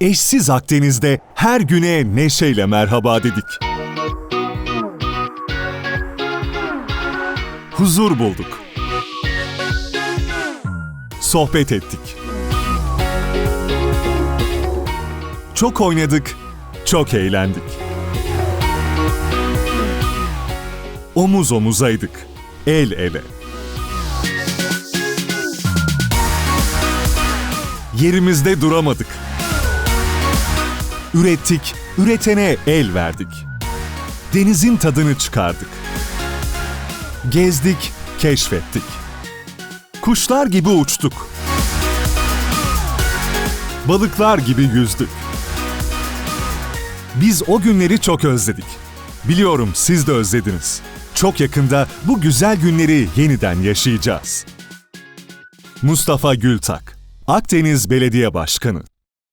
Eşsiz Akdeniz'de her güne neşeyle merhaba dedik. Huzur bulduk. Sohbet ettik. Çok oynadık, çok eğlendik. Omuz omuzaydık, el ele. Yerimizde duramadık. Ürettik, üretene el verdik. Denizin tadını çıkardık. Gezdik, keşfettik. Kuşlar gibi uçtuk. Balıklar gibi yüzdük. Biz o günleri çok özledik. Biliyorum siz de özlediniz. Çok yakında bu güzel günleri yeniden yaşayacağız. Mustafa Gültak, Akdeniz Belediye Başkanı